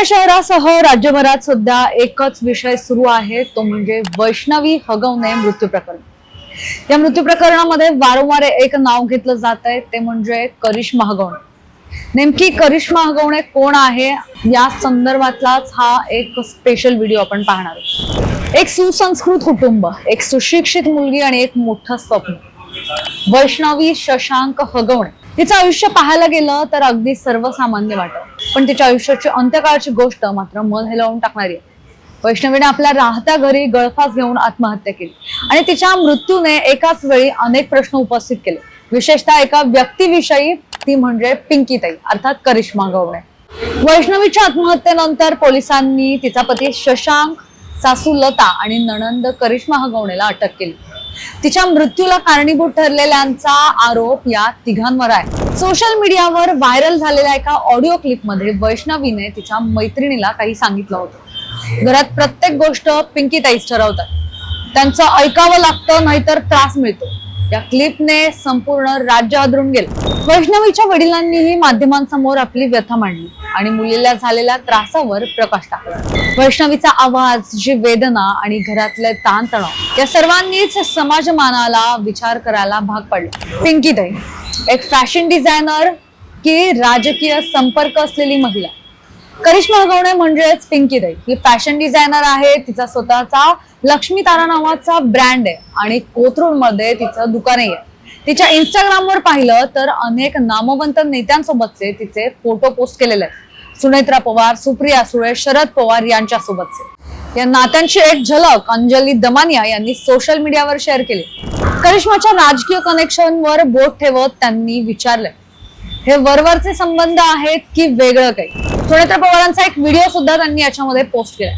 पुणे शहरासह राज्यभरात सध्या एकच विषय सुरू आहे तो म्हणजे वैष्णवी हगवणे मृत्यू प्रकरण. या मृत्यू प्रकरणामध्ये वारंवार एक नाव घेतलं जात आहे ते म्हणजे करिश्मा हगवणे. नेमकी करिश्मा हगवणे कोण आहे? या संदर्भातलाच हा एक स्पेशल व्हिडिओ आपण पाहणार आहोत. एक सुसंस्कृत कुटुंब एक सुशिक्षित मुलगी आणि एक मोठं स्वप्न. वैष्णवी शशांक हगवणे. तिचं आयुष्य पाहायला गेलं तर अगदी सर्वसामान्य वाटत. पण तिच्या आयुष्याची अंत्यकाळची गोष्ट मात्र मन हेलावून टाकणारी आहे. वैष्णवीने आपल्या राहत्या घरी गळफास घेऊन आत्महत्या केली. आणि तिच्या मृत्यूने एकाच वेळी अनेक प्रश्न उपस्थित केले. विशेषतः एका व्यक्तीविषयी ती म्हणजे पिंकीताई अर्थात करिश्मा गवणे. वैष्णवीच्या आत्महत्येनंतर पोलिसांनी तिचा पती शशांक सासू लता आणि नणंद करिश्मा हगवणेला अटक केली. तिच्या मृत्यूला कारणीभूत ठरलेल्यांचा आरोप या तिघांवर आहे. सोशल मीडियावर व्हायरल झालेल्या एका ऑडिओ क्लिपमध्ये वैष्णवीने तिच्या मैत्रिणीला काही सांगितलं होतं. घरात प्रत्येक गोष्ट पिंकी ताईच ठरवतात. त्यांचं ऐकावं लागतं नाहीतर त्रास मिळतो. या क्लिपने संपूर्ण राज्य आदरून गेलं. वैष्णवीच्या वडिलांनीही माध्यमांसमोर आपली व्यथा मांडली आणि मुलीला झालेल्या त्रासावर प्रकाश टाकला. वैष्णवीचा आवाज जी वेदना आणि घरातले ताणतणाव या सर्वांनीच समाजमानाला विचार करायला भाग पडला. दई एक फॅशन डिझायनर की राजकीय संपर्क असलेली महिला करिश्मा गवणे म्हणजेच पिंकीताई ही फॅशन डिझायनर आहे तिचा स्वतःचा लक्ष्मी तारा नावाचा ब्रँड आहे आणि कोथरूडमध्ये तिचं दुकानही आहे. तिच्या इंस्टाग्रामवर पाहिलं तर अनेक नामवंत नेत्यांसोबतचे तिचे फोटो पोस्ट केलेले आहेत. सुनेत्रा पवार सुप्रिया सुळे शरद पवार यांच्या सोबतचे या नात्यांची एक झलक अंजली दमानिया यांनी सोशल मीडियावर शेअर केली. करिश्माच्या राजकीय कनेक्शनवर बोट ठेवत त्यांनी विचारलं. हे वरवरचे संबंध आहेत की वेगळं काही? सुनेत्र पवारांचा एक व्हिडिओ सुद्धा त्यांनी याच्यामध्ये पोस्ट केलाय.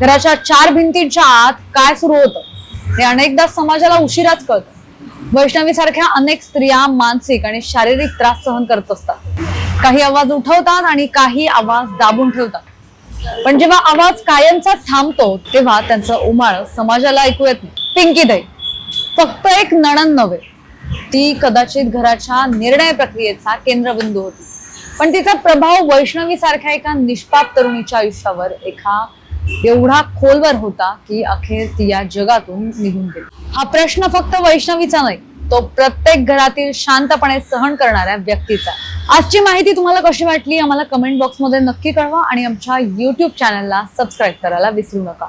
घराच्या चार भिंतींच्या आत काय सुरू होतं हे अनेकदा समाजाला उशिराच कळतं. वैष्णवी सारख्या अनेक स्त्रिया मानसिक आणि शारीरिक त्रास सहन करत असतात. काही आवाज उठवतात आणि काही आवाज दाबून ठेवतात. पण जेव्हा आवाज कायमचा थांबतो तेव्हा त्यांचं उमाळ समाजाला ऐकू येत नाही. पिंकी दई फक्त एक नणन नव्हे ती कदाचित घराच्या निर्णय प्रक्रियेचा केंद्रबिंदू होती. पण तिचा प्रभाव वैष्णवी सारख्या एका निष्पाप तरुणीच्या आयुष्यावर एका एवढा खोलवर होता की अखेर ती या जगातून निघून गेली. हा प्रश्न फक्त वैष्णवीचा नाही तो प्रत्येक घरातील शांतपणे सहन करणाऱ्या व्यक्तीचा आजची माहिती तुम्हाला कशी वाटली आम्हाला कमेंट बॉक्समध्ये नक्की कळवा आणि आमच्या युट्यूब चॅनलला सबस्क्राईब करायला विसरू नका.